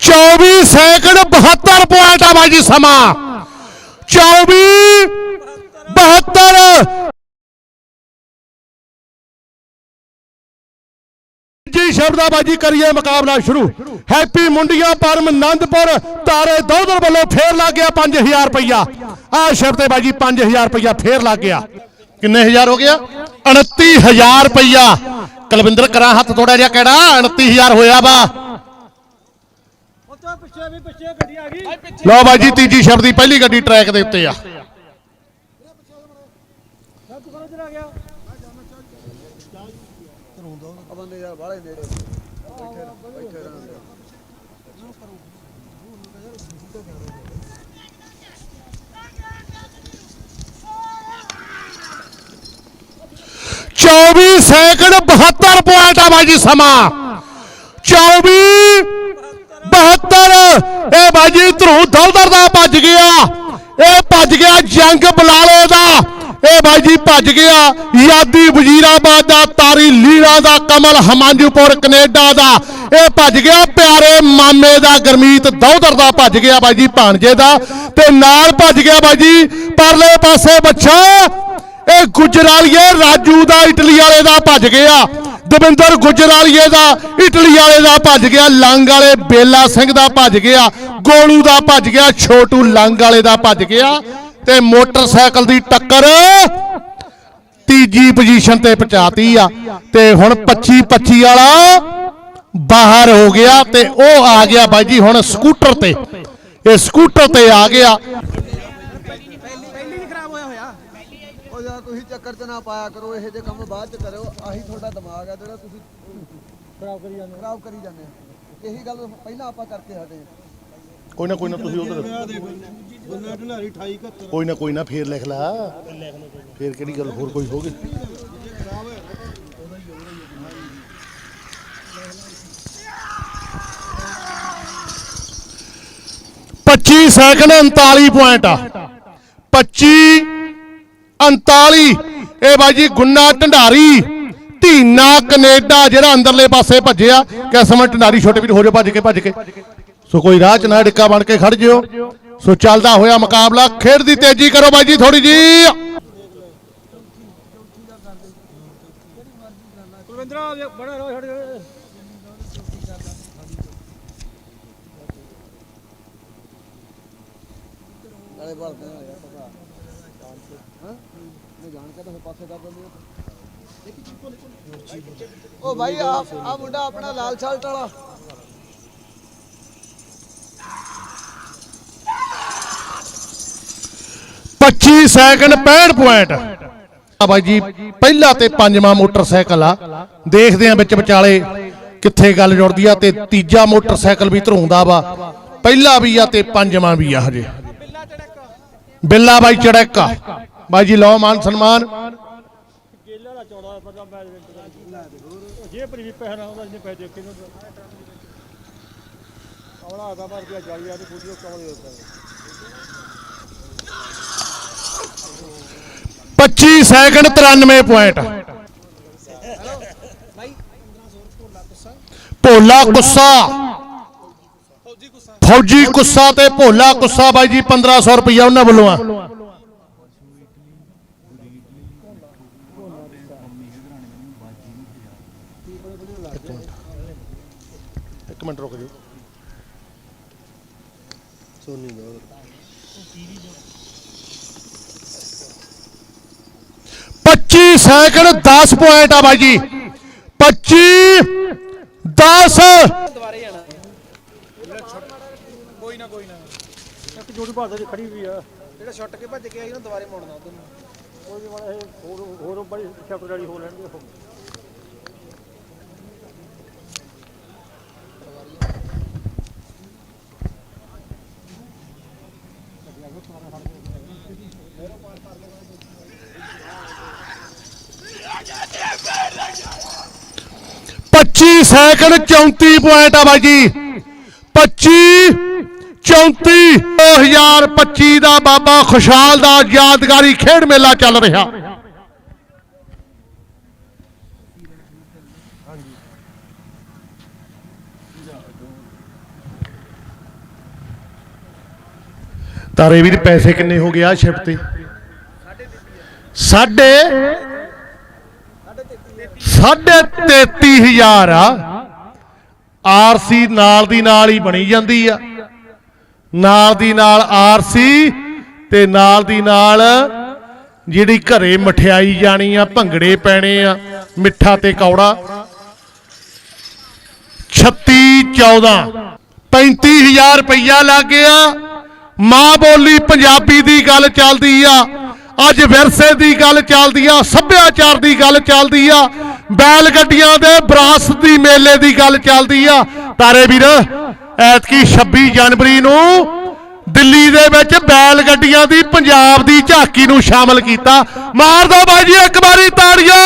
24 second 72 point ਆ ਬਾਈ ਸਮਾਂ। 24 72 ਜੀ ਸ਼ਬਦਾ ਕਰੀਏ ਮੁਕਾਬਲਾ ਸ਼ੁਰੂ। ਹੈਪੀ ਮੁੰਡੀਆਂ ਪਰਮ ਆਨੰਦਪੁਰ ਤਾਰੇ ਦੋਦਰ ਵੱਲੋਂ ਫੇਰ ਲੱਗ ਗਿਆ 5000 ਰੁਪਇਆ ਆ ਸ਼ਬਦੇ ਬਾਜੀ 5000 ਰੁਪਇਆ ਫੇਰ ਲੱਗ ਗਿਆ। ਕਿੰਨੇ ਹਜ਼ਾਰ ਹੋ ਗਿਆ? 29000 ਰੁਪਇਆ ਕੁਲਵਿੰਦਰ ਕਰਾਂ ਹੱਥ ਥੋੜਾ ਜਿਹਾ ਕਿਹੜਾ? 29000 ਹੋਇਆ ਵਾ। ਪਿੱਛੇ ਵੀ ਪਿੱਛੇ ਗੱਡੀ ਆ ਗਈ। ਲਓ ਬਾਜੀ ਤੀਜੀ ਸ਼ਬਦ ਦੀ ਪਹਿਲੀ ਗੱਡੀ ਟਰੈਕ ਦੇ ਉੱਤੇ ਆ। 24 ਸੈਕਿੰਡ 72 ਪੁਆਇੰਟ ਆ ਬਾਜੀ ਸਮਾਂ। 24 72 ਇਹ ਬਾਜੀ ਧਰੂ ਦਲਦਰ ਦਾ ਭੱਜ ਗਿਆ। ਇਹ ਭੱਜ ਗਿਆ ਜੰਗ ਬਲਾਲੇ ਦਾ। ਇਹ ਬਾਜੀ ਭੱਜ ਗਿਆ ਯਾਦੀ ਵਜ਼ੀਰਾਬਾਦ ਦਾ, ਤਾਰੀ ਲੀਲਾ ਦਾ, ਕਮਲ ਹਮਾਂਜੂਪੁਰ, ਕੈਨੇਡਾ ਦਾ। ਇਹ ਭੱਜ ਗਿਆ ਪਿਆਰੇ ਮਾਮੇ ਦਾ, ਗਰਮੀਤ ਦੌਦਰ ਦਾ ਭੱਜ ਗਿਆ ਬਾਜੀ ਭਾਣਜੇ ਦਾ। ਤੇ ਨਾਲ ਭੱਜ ਗਿਆ ਬਾਜੀ ਪਰਲੇ ਪਾਸੇ ਬੱਚਾ। ਇਹ ਗੁਜਰਾਲੀਏ ਰਾਜੂ ਦਾ, ਇਟਲੀ ਵਾਲੇ ਦਾ ਭੱਜ ਗਿਆ। ਦਵਿੰਦਰ ਗੁਜਰਾਲੀਏ ਦਾ, ਇਟਲੀ ਵਾਲੇ ਦਾ ਭੱਜ ਗਿਆ, ਲੰਗ ਵਾਲੇ ਬੇਲਾ ਸਿੰਘ ਦਾ ਭੱਜ ਗਿਆ, ਗੋਲੂ ਦਾ ਭੱਜ ਗਿਆ, ਛੋਟੂ ਲੰਗ ਵਾਲੇ ਦਾ ਭੱਜ ਗਿਆ ਤੇ ਮੋਟਰਸਾਈਕਲ ਦੀ ਟੱਕਰ ਤੀਜੀ ਪੋਜੀਸ਼ਨ ਤੇ ਪਹੁੰਚਾਤੀ ਆ। ਤੇ ਹੁਣ 25 25 ਵਾਲਾ ਬਾਹਰ ਹੋ ਗਿਆ ਤੇ ਉਹ ਆ ਗਿਆ ਬਾਈ ਜੀ ਹੁਣ ਸਕੂਟਰ ਤੇ। ਇਹ ਸਕੂਟਰ ਤੇ ਆ ਗਿਆ। ਨਹੀਂ ਖਰਾਬ ਹੋਇਆ ਹੋਇਆ। ਉਹ ਯਾਰ ਤੁਸੀਂ ਚੱਕਰ ਚ ਨਾ ਪਾਇਆ ਕਰੋ ਇਹੋ ਜਿਹੇ ਕੰਮ ਬਾਅਦ ਚ ਕਰਿਓ। ਆਹੀ ਤੁਹਾਡਾ ਦਿਮਾਗ ਹੈ ਜਿਹੜਾ ਤੁਸੀਂ ਖਰਾਬ ਕਰੀ ਜਾਂਦੇ ਖਰਾਬ ਕਰੀ ਜਾਂਦੇ ਆ ਇਹੀ ਗੱਲ ਪਹਿਲਾਂ ਆਪਾਂ ਕਰਕੇ ਹਟੇ। ਕੋਈ ਨਾ ਕੋਈ ਨਾ ਤੁਸੀਂ ਉਧਰ ਬੰਨਾ ਢਨਾਰੀ 28 71 ਕੋਈ ਨਾ ਕੋਈ ਨਾ ਫੇਰ ਲਿਖ ਲਾ। ਫੇਰ ਕਿਹੜੀ ਗੱਲ ਹੋਰ ਕੋਈ ਹੋਗੀ ਪੱਚੀ ਸੈਕਿੰਡ 39 ਪੁਆਇੰਟ ਆ। 25 39 ਇਹ ਬਾਜੀ ਗੁੰਨਾ ਢੰਡਾਰੀ ਧੀਨਾ ਕੈਨੇਡਾ ਜਿਹੜਾ ਅੰਦਰਲੇ ਪਾਸੇ ਭੱਜਿਆ ਕਿਸਮ ਢੰਡਾਰੀ ਛੋਟੇ ਵੀਰ ਹੋ ਜਾ ਭੱਜ ਕੇ ਭੱਜ ਕੇ। ਸੋ ਕੋਈ ਰਾਹ ਚ ਨਾ ਡਿੱਕਾ ਬਣ ਕੇ ਖੜ ਜਿਓ। ਸੋ ਚੱਲਦਾ ਹੋਇਆ ਮੁਕਾਬਲਾ, ਖੇਡ ਦੀ ਤੇਜ਼ੀ ਕਰੋ ਬਾਈ ਜੀ ਥੋੜੀ ਜੀ। ਕੁਲਵਿੰਦਰਾ ਬੜਾ ਰੋ ਛੱਡ ਨਾਲੇ ਭਰਦੇ ਆ ਯਾਰ ਪਤਾ ਹਾਂ? ਮੈਂ ਜਾਣ ਕੇ ਤਾਂ ਫਿਰ ਪਾਸੇ ਕਰ ਦਿੰਦੇ ਆ। ਉਹ ਭਾਈ ਆ ਆ ਮੁੰਡਾ ਆਪਣਾ ਲਾਲ ਸ਼ਰਟ ਵਾਲਾ। ਪੱਚੀ ਸੈਕਿੰਡ 65 ਪੁਆਇੰਟ ਆ ਬਾਈ ਜੀ ਪਹਿਲਾ ਤੇ ਪੰਜਵਾਂ ਮੋਟਰਸਾਈਕਲ ਆ। ਦੇਖਦੇ ਆ ਵਿੱਚ ਵਿਚਾਲੇ ਕਿੱਥੇ ਗੱਲ ਜੁੜਦੀ ਆ ਤੇ ਤੀਜਾ ਮੋਟਰਸਾਈਕਲ ਵੀ ਧਰੂੰਦਾ ਵਾ। ਪਹਿਲਾ ਵੀ ਆ ਤੇ ਪੰਜਵਾਂ ਵੀ ਆ ਹਜੇ। ਬਿੱਲਾ ਬਾਈ ਚੜੈਕਾ। ਬਾਈ ਜੀ ਲਓ ਮਾਨ ਸਨਮਾਨ। ਪੱਚੀ ਸੈਕਿੰਡ 93 ਪੁਆਇੰਟ ਭੋਲਾ ਗੁੱਸਾ। ਫੌਜੀ ਗੁੱਸਾ ਤੇ ਭੋਲਾ ਗੁੱਸਾ ਬਾਈ ਜੀ 1500 ਰੁਪਇਆ ਉਹਨਾਂ ਵੱਲੋਂ ਆ। ਇੱਕ ਮਿੰਟ ਰੁਕ ਜਾਓ। ਸੋਨੀ ਦਾ। 25 ਸੈਕਿੰਡ 10 ਪੁਆਇੰਟ ਆ ਬਾਈ ਜੀ। 25 10 ਕੋਈ ਨਾ। ਕੋਈ ਨਾ ਇੱਕ ਜੋੜੀ ਭਾਰਤ ਦੀ ਖੜੀ ਹੋਈ ਆ। ਜਿਹੜਾ ਛੁੱਟ ਕੇ ਭੱਜ ਕੇ ਆਈ ਉਹਨੂੰ ਦੁਬਾਰੇ ਮੋੜਨਾ ਉਧਰ ਨੂੰ। ਕੋਈ ਵੀ ਮਾੜਾ ਇਹ ਹੋਰ ਹੋਰ ਬੜੀ ਚੈਪਟਰ ਵਾਲੀ ਹੋ ਲੈਣਗੇ ਉਹ। ਪੱਚੀ ਸੈਕਿੰਡ 34 ਪੁਆਇੰਟ ਆ ਬਾਈ ਜੀ। 2025 ਦਾ ਬਾਬਾ ਖੁਸ਼ਹਾਲ ਦਾ ਯਾਦਗਾਰੀ ਖੇਡ ਮੇਲਾ ਚੱਲ ਰਿਹਾ। ਤਾਰੇ ਵੀਰ, ਪੈਸੇ ਕਿੰਨੇ ਹੋ ਗਏ ਆ ਸ਼ਿਫਟ ਤੇ? ਸਾਡੇ ਸਾਢੇ 33000 ਆ। ਆਰਸੀ ਨਾਲ ਦੀ ਨਾਲ ਹੀ ਬਣੀ ਜਾਂਦੀ ਆ। ਨਾਲ ਦੀ ਨਾਲ ਆਰਸੀ ਤੇ ਨਾਲ ਦੀ ਨਾਲ ਜਿਹੜੀ ਘਰੇ ਮਠਿਆਈ ਜਾਣੀ ਆ, ਭੰਗੜੇ ਪੈਣੇ ਆ, ਮਿੱਠਾ ਤੇ ਕੌੜਾ। 36 14 35000 ਰੁਪਈਆ ਲੱਗ ਗਿਆ। ਮਾਂ ਬੋਲੀ ਪੰਜਾਬੀ ਦੀ ਗੱਲ ਚੱਲਦੀ ਆ। ਅੱਜ ਵਿਰਸੇ ਦੀ ਗੱਲ ਚੱਲਦੀ ਆ, ਸੱਭਿਆਚਾਰ ਦੀ ਗੱਲ ਚੱਲਦੀ ਆ। ਬੈਲ ਗੱਡੀਆਂ ਦੇ ਵਿਰਾਸਤ ਮੇਲੇ ਦੀ ਗੱਲ ਚੱਲਦੀ ਆ। ਤਾਰੇ ਵੀਰ ਐਤਕੀ 26 ਜਨਵਰੀ ਨੂੰ ਦਿੱਲੀ ਦੇ ਵਿੱਚ ਬੈਲ ਗੱਡੀਆਂ ਦੀ ਪੰਜਾਬ ਦੀ ਝਾਕੀ ਨੂੰ ਸ਼ਾਮਲ ਕੀਤਾ। ਮਾਰ ਦੋ ਬਾਜੀ ਇੱਕ ਵਾਰੀ ਤਾੜੀਆਂ।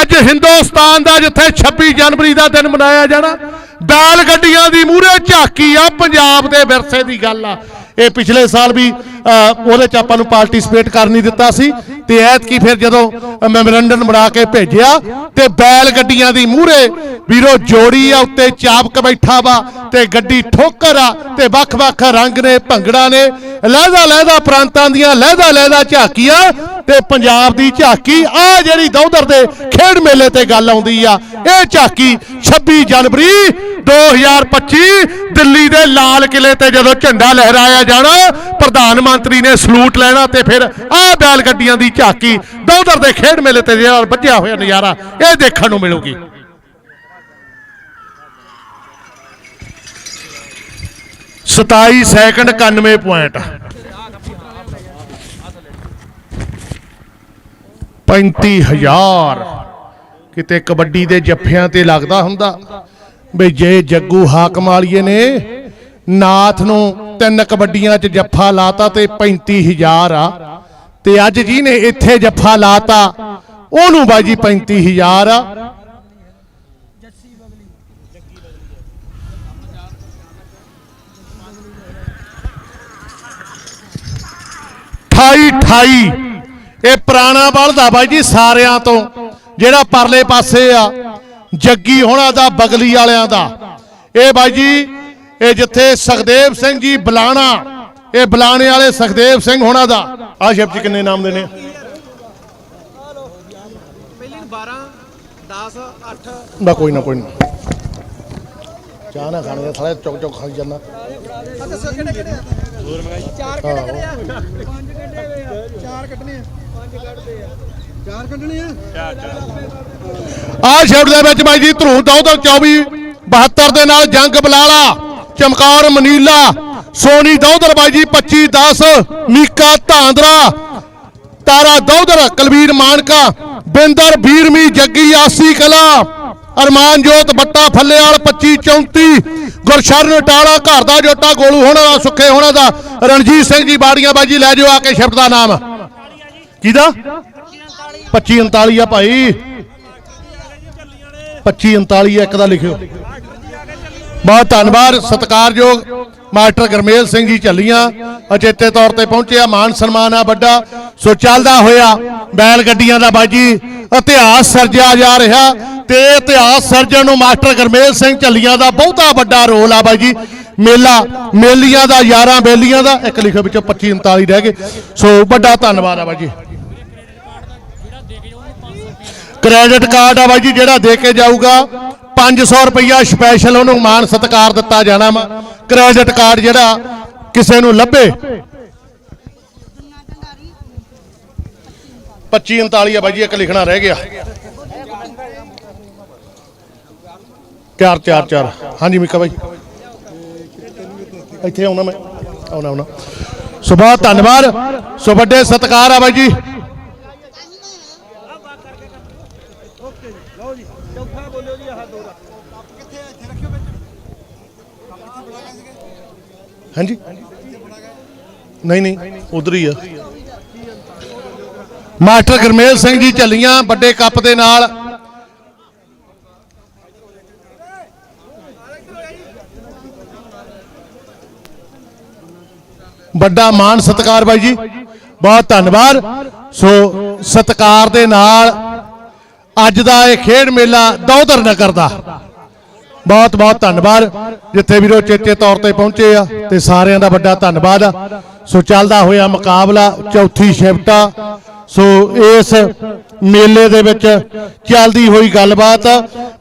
ਅੱਜ ਹਿੰਦੁਸਤਾਨ ਦਾ ਜਿੱਥੇ 26 ਜਨਵਰੀ ਦਾ ਦਿਨ ਮਨਾਇਆ ਜਾਣਾ, ਬੈਲ ਗੱਡੀਆਂ ਦੀ ਮੂਹਰੇ ਝਾਕੀ ਆ, ਪੰਜਾਬ ਦੇ ਵਿਰਸੇ ਦੀ ਗੱਲ ਆ। ਇਹ ਪਿਛਲੇ ਸਾਲ ਵੀ ਉਹਦੇ ਚ ਆਪਾਂ ਨੂੰ ਪਾਰਟਿਸਿਪੇਟ ਕਰ ਨਹੀਂ ਦਿੱਤਾ ਸੀ। ਤੇ ਐਤਕੀ ਫਿਰ ਜਦੋਂ ਮੈਮੋਰੰਡਮ ਬਣਾ ਕੇ ਭੇਜਿਆ ਤੇ ਬੈਲ ਗੱਡੀਆਂ ਦੀ ਮੂਹਰੇ ਵੀਰੋ ਜੋੜੀ ਆ, ਉੱਤੇ ਚਾਪਕ ਬੈਠਾ ਵਾ ਤੇ ਗੱਡੀ ਠੋਕਰ ਆ ਤੇ ਵੱਖ-ਵੱਖ ਰੰਗ ਨੇ, ਭੰਗੜਾ ਨੇ ਲਹਿਦਾ ਲਹਿਦਾ ਪ੍ਰਾਂਤਾਂ ਦੀਆਂ ਲਹਿਦਾ ਲਹਿਦਾ ਝਾਕੀਆਂ ਤੇ ਪੰਜਾਬ ਦੀ ਝਾਕੀ। ਆ ਜਿਹੜੀ ਦੌਦਰ ਦੇ ਖੇਡ ਮੇਲੇ ਤੇ ਗੱਲ ਆਉਂਦੀ ਆ, ਇਹ ਝਾਕੀ 26 ਜਨਵਰੀ 2025 ਦਿੱਲੀ ਦੇ ਲਾਲ ਕਿਲੇ ਤੇ ਜਦੋਂ ਝੰਡਾ ਲਹਿਰਾਇਆ ਜਾਣਾ, ਪ੍ਰਧਾਨ ਮੰਤਰੀ ਨੇ ਸਲੂਟ ਲੈਣਾ ਤੇ ਫਿਰ ਆਹ ਬੈਲ ਗੱਡੀਆਂ ਦੀ ਝਾਕੀ ਦੌਦਰ ਦੇ ਖੇਡ ਮੇਲੇ ਤੇ ਜਿਹੜਾ ਵੱਜਿਆ ਹੋਇਆ ਨਜ਼ਾਰਾ, ਇਹ ਦੇਖਣ ਨੂੰ ਮਿਲੂਗੀ। ਸਤਾਈ ਸੈਕਿੰਡ 91 ਪੁਆਇੰਟ। 35000 ਕਿਤੇ ਕਬੱਡੀ ਦੇ ਜੱਫਿਆਂ ਤੇ ਲੱਗਦਾ ਹੁੰਦਾ ਵੀ ਜੇ ਜੱਗੂ ਹਾਕਮ ਵਾਲੀਏ ਨੇ ਨਾਥ ਨੂੰ ਤਿੰਨ ਕਬੱਡੀਆਂ 'ਚ ਜੱਫਾ ਲਾਤਾ ਤੇ 35000 ਆ। ਤੇ ਅੱਜ ਜਿਹਨੇ ਇੱਥੇ ਜੱਫਾ ਲਾਤਾ, ਉਹਨੂੰ ਬਾਜੀ 35000 ਆ। ਅਠਾਈ 28 ਇਹ ਪੁਰਾਣਾ ਬਲਦਾ ਬਾਈ ਜੀ ਸਾਰਿਆਂ ਤੋਂ, ਜਿਹੜਾ ਪਰਲੇ ਪਾਸੇ ਆ, ਜੱਗੀ ਹੋਣਾ ਦਾ, ਬਗਲੀ ਵਾਲਿਆਂ ਦਾ। ਇਹ ਬਾਈ ਜੀ ਇਹ ਜਿੱਥੇ ਸੁਖਦੇਵ ਸਿੰਘ ਜੀ ਬਲਾਣਾ ਇਹ ਬਲਾਣੇ ਵਾਲੇ ਸੁਖਦੇਵ ਸਿੰਘ ਹੋਣਾ ਦਾ। ਆ ਸ਼ਬਦ ਕਿੰਨੇ ਨਾਮ ਦੇ ਨੇ? ਪਹਿਲੀ ਨੂੰ 12 10 8 ਨਾ ਕੋਈ ਨਾ ਕੋਈ ਨਾ। ਚਾਹ ਨਾ ਖਾਣੇ ਸਾਲੇ ਚੁੱਕ ਚੁੱਕ ਖਾਈ ਜਾਂਦਾ। ਆ ਦੱਸੋ ਕਿਹੜੇ ਕਿਹੜੇ ਆ? ਹੋਰ ਮੰਗਾਈ ਚਾਰ ਕਿਹੜੇ ਕਿਹੜੇ ਆ? ਪੰਜ ਕੱਢੇ ਹੋਏ ਆ। ਚਾਰ ਕੱਢਣੇ ਆ। ਪੰਜ ਕੱਢਦੇ ਆ। ਚਾਰ ਕੱਢਣੇ ਆ? ਆ ਸ਼ਬਦ ਦੇ ਵਿੱਚ ਬਾਈ ਜੀ ਧਰੂ ਦੌਦਰ 24 72 ਦੇ ਨਾਲ ਜੰਗ ਬਲਾਲਾ। ਚਮਕੌਰ, ਮਨੀਲਾ, ਸੋਨੀ ਦੌਦਰ ਬਾਈ ਜੀ 25 10 ਮੀਕਾ, ਧਾਂਦਰਾ, ਤਾਰਾ ਦੌਦਰ ਕੁਲਵੀਰ ਮਾਨਕਾ, ਬਿੰਦਰ, ਵੀਰਮੀ, ਜੱਗੀ, ਆਸੀ ਕਲਾ, ਅਰਮਾਨਜੋਤ, ਬੱਟਾ ਫੱਲੇਵਾਲ 25 34 ਗੁਰਸ਼ਰਨ, ਟਾਲਾ, ਘਰ ਦਾ ਜੋਟਾ, ਗੋਲੂ ਹੋਣਾ ਦਾ ਸੁੱਖੇ ਹੋਣਾ ਦਾ, ਰਣਜੀਤ ਸਿੰਘ ਜੀ, ਬਾੜੀਆਂ ਬਾਜੀ ਲੈ ਜਾਓ ਆ ਕੇ ਸ਼ਬਦ ਦਾ ਨਾਮ। ਕਿਹਦਾ? 25 39 ਆ ਭਾਈ। 25 39 ਇੱਕ ਦਾ ਲਿਖਿਓ। ਬਹੁਤ ਧੰਨਵਾਦ, ਸਤਿਕਾਰਯੋਗ ਮਾਸਟਰ ਗਰਮੇਲ ਸਿੰਘ ਜੀ ਝੱਲੀਆਂ। ਅਚੇਤੇ ਤੌਰ ਤੇ ਪਹੁੰਚਿਆ ਮਾਨ ਸਨਮਾਨ ਆ ਵੱਡਾ। ਸੋ ਚੱਲਦਾ ਹੋਇਆ ਬੈਲ ਗੱਡੀਆਂ ਦਾ ਬਾਜੀ, ਇਤਿਹਾਸ ਸਿਰਜਿਆ ਜਾ ਰਿਹਾ ਤੇ ਇਤਿਹਾਸ ਸਿਰਜਣ ਨੂੰ ਮਾਸਟਰ ਗਰਮੇਲ ਸਿੰਘ ਝੱਲੀਆਂ ਦਾ ਬਹੁਤਾ ਵੱਡਾ ਰੋਲ ਆ ਬਾਜੀ। ਮੇਲਾ, ਮੇਲੀਆਂ ਦਾ 11 ਬੇਲੀਆਂ ਦਾ, ਇੱਕ ਲਿਖੇ ਵਿੱਚੋਂ 25 39 ਰਹਿ ਗਏ। ਸੋ ਵੱਡਾ ਧੰਨਵਾਦ ਆ ਬਾਜੀ। ਕ੍ਰੈਡਿਟ ਕਾਰਡ ਆ ਬਾਈ ਜੀ ਜਿਹੜਾ ਦੇ ਕੇ ਜਾਊਗਾ। 500 ਰੁਪਈਆ ਸਪੈਸ਼ਲ ਉਹਨੂੰ ਮਾਨ ਸਤਿਕਾਰ ਦਿੱਤਾ ਜਾਣਾ ਵਾ। ਕ੍ਰੈਡਿਟ ਕਾਰਡ ਜਿਹੜਾ ਕਿਸੇ ਨੂੰ ਲੱਭੇ। 25 39 ਆ ਬਾਈ ਜੀ, ਇੱਕ ਲਿਖਣਾ ਰਹਿ ਗਿਆ। ਚਾਰ ਚਾਰ ਚਾਰ। ਹਾਂਜੀ ਮਿੱਕਾ ਬਾਈ। ਇੱਥੇ ਆਉਣਾ ਮੈਂ। ਆਉਣਾ ਆਉਣਾ। ਸੋ ਬਹੁਤ ਧੰਨਵਾਦ। ਸੋ ਵੱਡੇ ਸਤਿਕਾਰ ਆ ਬਾਈ ਜੀ ਲਓ ਜੀ ਚੌਥਾ ਬੋਲਿਓ ਜੀ ਆਹ ਦੋ ਦਾ ਕਿੱਥੇ ਇੱਥੇ ਰੱਖਿਓ ਵਿੱਚ ਹਾਂਜੀ। ਨਹੀਂ ਨਹੀਂ, ਉਧਰ ਹੀ ਆ। ਮਾਸਟਰ ਗਰਮੇਲ ਸਿੰਘ ਜੀ ਚੱਲੀਆਂ ਵੱਡੇ ਕੱਪ ਦੇ ਨਾਲ। ਵੱਡਾ ਮਾਣ ਸਤਿਕਾਰ ਬਾਈ ਜੀ। ਬਹੁਤ ਧੰਨਵਾਦ। ਸੋ ਸਤਿਕਾਰ ਦੇ ਨਾਲ ਅੱਜ ਦਾ ਇਹ ਖੇਡ ਮੇਲਾ ਦੌਦਰ ਨਗਰ ਦਾ। ਬਹੁਤ ਬਹੁਤ ਧੰਨਵਾਦ। ਜਿੱਥੇ ਵੀਰੋ ਚੇਚੇ ਤੌਰ ਤੇ ਪਹੁੰਚੇ ਆ ਤੇ ਸਾਰਿਆਂ ਦਾ ਵੱਡਾ ਧੰਨਵਾਦ ਆ। ਸੋ ਚੱਲਦਾ ਹੋਇਆ ਮੁਕਾਬਲਾ, ਚੌਥੀ ਸ਼ਿਫਟ ਆ। ਸੋ ਇਸ ਮੇਲੇ ਦੇ ਵਿੱਚ ਚੱਲਦੀ ਹੋਈ ਗੱਲਬਾਤ।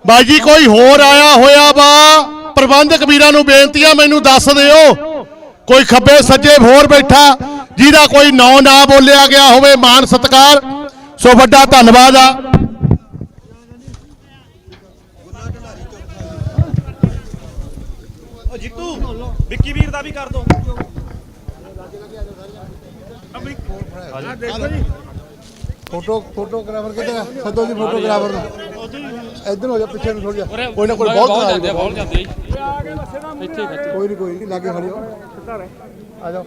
ਬਾਈ ਜੀ, ਕੋਈ ਹੋਰ ਆਇਆ ਹੋਇਆ ਵਾ? ਪ੍ਰਬੰਧਕ ਵੀਰਾਂ ਨੂੰ ਬੇਨਤੀ ਆ ਮੈਨੂੰ ਦੱਸ ਦਿਓ। ਕੋਈ ਖੱਬੇ ਸੱਜੇ ਹੋਰ ਬੈਠਾ, ਜਿਹਦਾ ਕੋਈ ਨਾਂ ਨਾ ਬੋਲਿਆ ਗਿਆ ਹੋਵੇ ਮਾਨ ਸਤਕਾਰ। ਸੋ ਵੱਡਾ ਧੰਨਵਾਦ ਆ। ਉਹ ਜਿੱਤੂ ਵਿੱਕੀ ਵੀਰ ਦਾ ਵੀ ਕਰ ਦੋ। ਫੋਟੋ ਫੋਟੋਗ੍ਰਾਫਰ ਕਿੱਥੇ ਆ? ਸੱਦੋ ਜੀ ਫੋਟੋਗ੍ਰਾਫਰ ਨੂੰ। ਇੱਧਰ ਹੋ ਜਾ ਪਿੱਛੇ ਨੂੰ ਥੋੜਾ ਜਿਹਾ ਕੋਈ ਨਾ ਕੋਈ ਬਹੁਤ ਜਾਂਦੇ ਆ ਬਹੁਤ ਜਾਂਦੇ ਕੋਈ ਨਹੀਂ ਕੋਈ ਨਹੀਂ ਲਾਗੇ ਖੜੀ ਹੋ ਆ ਜਾਓ।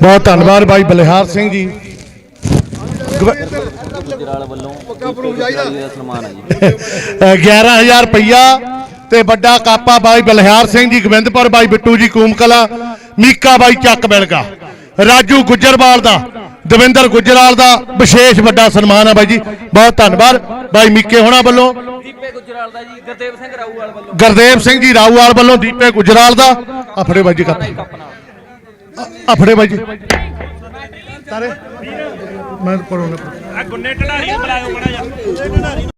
ਬਹੁਤ ਧੰਨਵਾਦ ਬਾਈ ਬਲਿਹਾਰ ਸਿੰਘ ਜੀ। ਗੁਜਰਾਲ ਵੱਲੋਂ ਸਨਮਾਨ ਹੈ ਜੀ। ਅ, 11000 ਰੁਪਈਆ ਤੇ ਵੱਡਾ ਕਾਪਾ ਬਾਈ ਬਲਿਹਾਰ ਸਿੰਘ ਜੀ ਗੋਬਿੰਦਪੁਰ ਬਾਈ ਬਿੱਟੂ ਜੀ ਕੂਮਕਲਾ ਮੀਕਾ ਬਾਈ ਚੱਕ ਬਿਲਗਾ ਰਾਜੂ ਗੁੱਜਰਵਾਲ ਦਾ ਦਵਿੰਦਰ ਗੁੱਜਰਾਲ ਦਾ ਵਿਸ਼ੇਸ਼ ਵੱਡਾ ਸਨਮਾਨ ਹੈ ਬਾਈ ਜੀ। ਬਹੁਤ ਧੰਨਵਾਦ। ਬਾਈ ਮੀਕੇ ਹੋਣਾ ਵੱਲੋਂ। ਦੀਪੇ ਗੁਜਰਾਲ ਦਾ ਜੀ ਗੁਰਦੇਵ ਸਿੰਘ ਰਾਊਵਾਲ ਵੱਲੋਂ ਗੁਰਦੇਵ ਸਿੰਘ ਜੀ ਰਾਊਵਾਲ ਵੱਲੋਂ ਦੀਪੇ ਗੁਜਰਾਲ ਦਾ। ਆਫੜੇ ਬਾਈ ਜੀ ਕੱਪ। ਆਫੜੇ ਬਾਈ ਜੀ। ਸਾਰੇ। ਮੈਂ ਪਰੋਂ ਆ ਗੁੰਨੇ ਢੜਾਰੀ ਨੂੰ ਬੁਲਾਇਓ ਮੜਾ ਜਾ